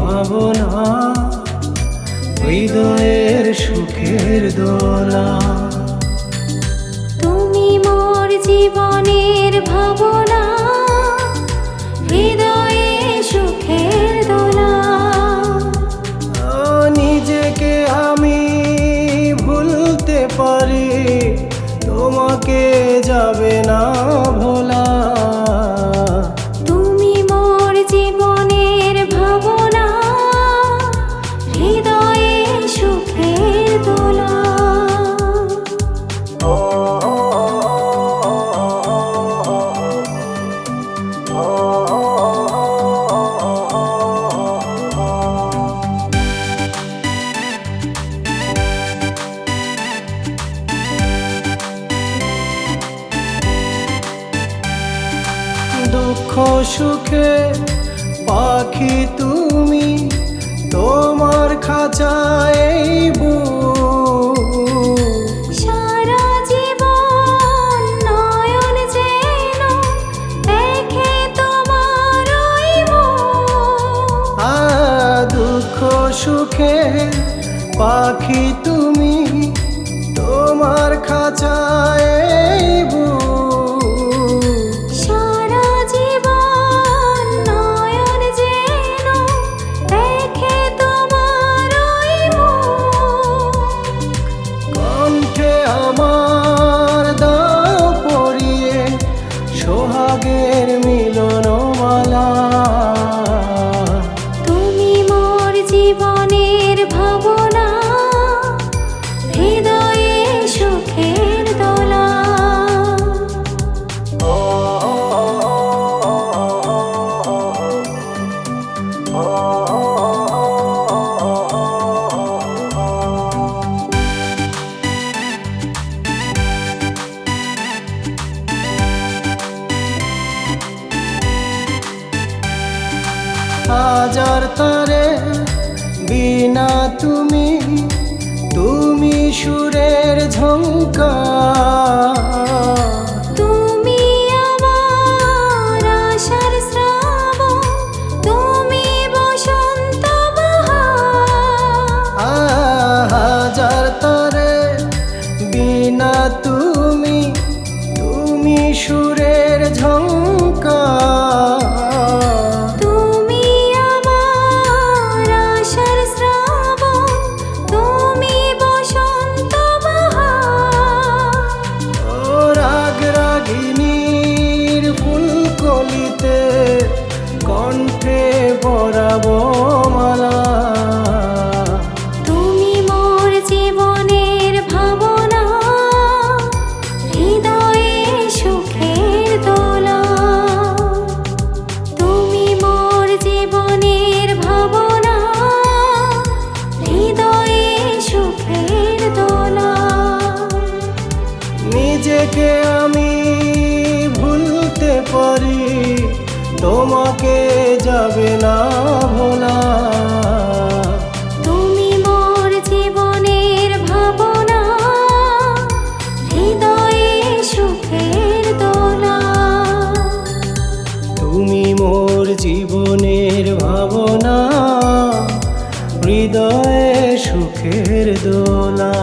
ভাবনা হৃদয়ের সুখের দোলা। তুমি মোর জীবনের ভাবনা দুঃখ সুখে পাখি তুমি তোমার খাঁচায় সুখে পাখি তুমি তোমার খাঁচায় হাজার তারে বিনা তুমি তুমি সুরের ঝঙ্কার হাজার তারে বিনা তুমি তুমি সুরের ঝঙ্কার তুমি আমার আসবে না ভোলা। তুমি জীবনের ভাবনা সুখের দোলা। তুমি জীবনের ভাবনা হৃদয়ে সুখের দোলা।